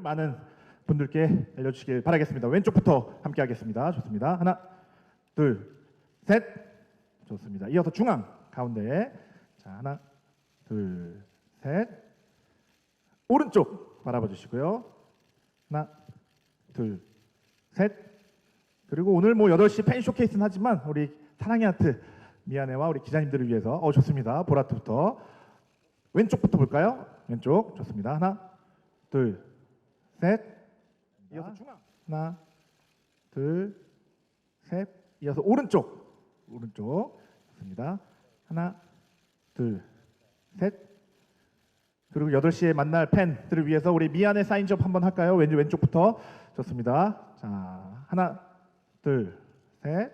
많은 분들께 알려주시길 바라겠습니다. 왼쪽부터 함께 하겠습니다. 좋습니다. 하나, 둘, 셋. 좋습니다. 이어서 중앙 가운데. 자, 하나, 둘, 셋. 오른쪽 바라봐 주시고요. 하나, 둘, 셋. 그리고 오늘 뭐 8시 팬 쇼케이스는 하지만 우리 사랑의 하트 미안해와 우리 기자님들을 위해서 어 좋습니다. 보라트부터 왼쪽부터 볼까요? 왼쪽 좋습니다. 하나, 둘, 셋. 이어서 중앙. 하나, 둘, 셋. 이어서 오른쪽. 오른쪽. 좋습니다. 하나, 둘, 셋. 그리고 8시에 만날 팬들을 위해서 우리 미안해 사인접 한번 할까요? 왼쪽 왼쪽부터. 좋습니다. 자, 하나, 둘, 셋.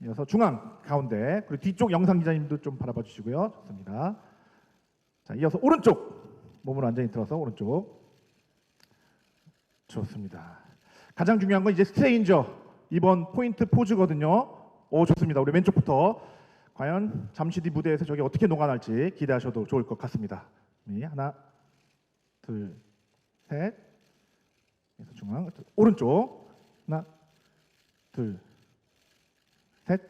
이어서 중앙 가운데 그리고 뒤쪽 영상 기자님도 좀 바라봐 주시고요. 좋습니다. 자, 이어서 오른쪽 몸을 완전히 들어서 오른쪽. 좋습니다. 가장 중요한 건 이제 스트레인저 이번 포인트 포즈거든요. 오 좋습니다. 우리 왼쪽부터 과연 잠시 뒤 무대에서 저게 어떻게 녹아날지 기대하셔도 좋을 것 같습니다. 네, 하나, 둘, 셋. 중앙 오른쪽 하나, 둘, 셋.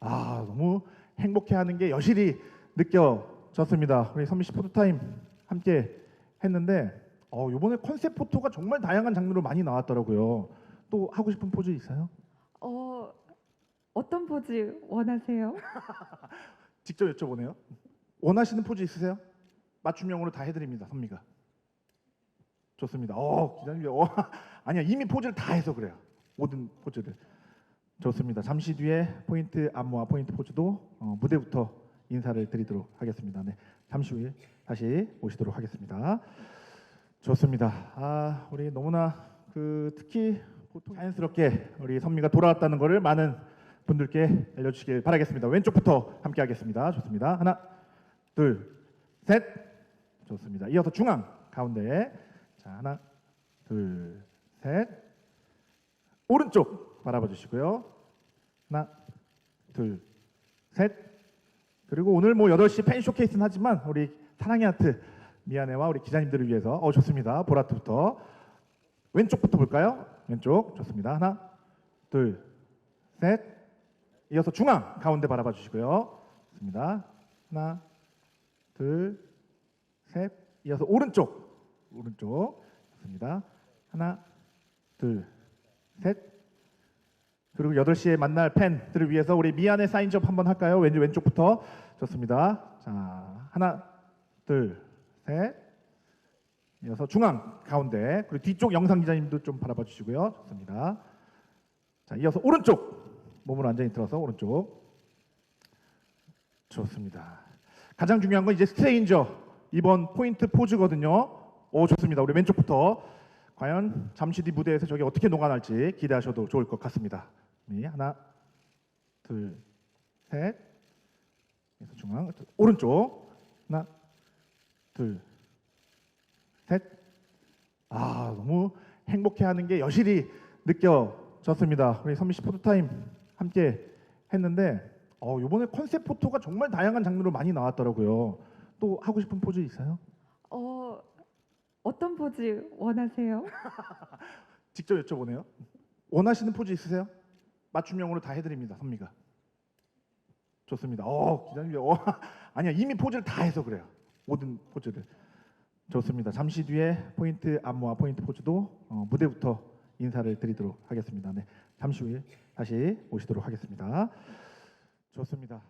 아 너무 행복해하는 게 여실히 느껴졌습니다. 우리 선미 씨 포토타임 함께 했는데 어, 이번에 컨셉 포토가 정말 다양한 장르로 많이 나왔더라고요. 또 하고 싶은 포즈 있어요? 어, 어떤 포즈 원하세요? 직접 여쭤보네요. 원하시는 포즈 있으세요? 맞춤형으로 다 해드립니다. 선미가. 좋습니다. 어 기자님, 어, 아니야 이미 포즈를 다 해서 그래요. 모든 포즈를. 좋습니다. 잠시 뒤에 포인트 안무와 포인트 포즈도 어, 무대부터 인사를 드리도록 하겠습니다. 네, 잠시 후에 다시 모시도록 하겠습니다. 좋습니다. 아 우리 너무나 그 특히 보통 자연스럽게 우리 선미가 돌아왔다는 것을 많은 분들께 알려주시길 바라겠습니다. 왼쪽부터 함께 하겠습니다. 좋습니다. 하나, 둘, 셋. 좋습니다. 이어서 중앙 가운데. 자 하나, 둘, 셋. 오른쪽 바라봐 주시고요. 하나, 둘, 셋. 그리고 오늘 뭐 8시 팬 쇼케이스는 하지만 우리 사랑의 하트 미안해와 우리 기자님들을 위해서 어 좋습니다. 보라트부터 왼쪽부터 볼까요? 왼쪽 좋습니다. 하나, 둘, 셋. 이어서 중앙 가운데 바라봐 주시고요. 좋습니다. 하나, 둘, 셋. 이어서 오른쪽 오른쪽 좋습니다. 하나, 둘, 셋. 그리고 8시에 만날 팬들을 위해서 우리 미안해 사인접 한번 할까요? 왼쪽 왼쪽부터 좋습니다. 자, 하나, 둘, 셋. 이어서 중앙 가운데 그리고 뒤쪽 영상 기자님도 좀 바라봐 주시고요. 좋습니다. 자, 이어서 오른쪽 몸을 완전히 들어서 오른쪽. 좋습니다. 가장 중요한 건 이제 스트레인저 이번 포인트 포즈거든요. 오 좋습니다. 우리 왼쪽부터 과연 잠시 뒤 무대에서 저게 어떻게 녹아날지 기대하셔도 좋을 것 같습니다. 네, 하나, 둘, 셋. 중앙 오른쪽 하나, 둘, 셋. 아 너무 행복해하는 게 여실히 느껴졌습니다. 우리 선미 씨 포토타임 함께 했는데 어, 이번에 컨셉 포토가 정말 다양한 장르로 많이 나왔더라고요. 또 하고 싶은 포즈 있어요? 어, 어떤 포즈 원하세요? 직접 여쭤보네요. 원하시는 포즈 있으세요? 맞춤형으로 다 해드립니다. 선미가. 좋습니다. 어 기자님, 어, 아니야 이미 포즈를 다 해서 그래요. 모든 포즈를. 좋습니다. 잠시 뒤에 포인트 안무와 포인트 포즈도 어, 무대부터 인사를 드리도록 하겠습니다. 네, 잠시 후에 다시 모시도록 하겠습니다. 좋습니다.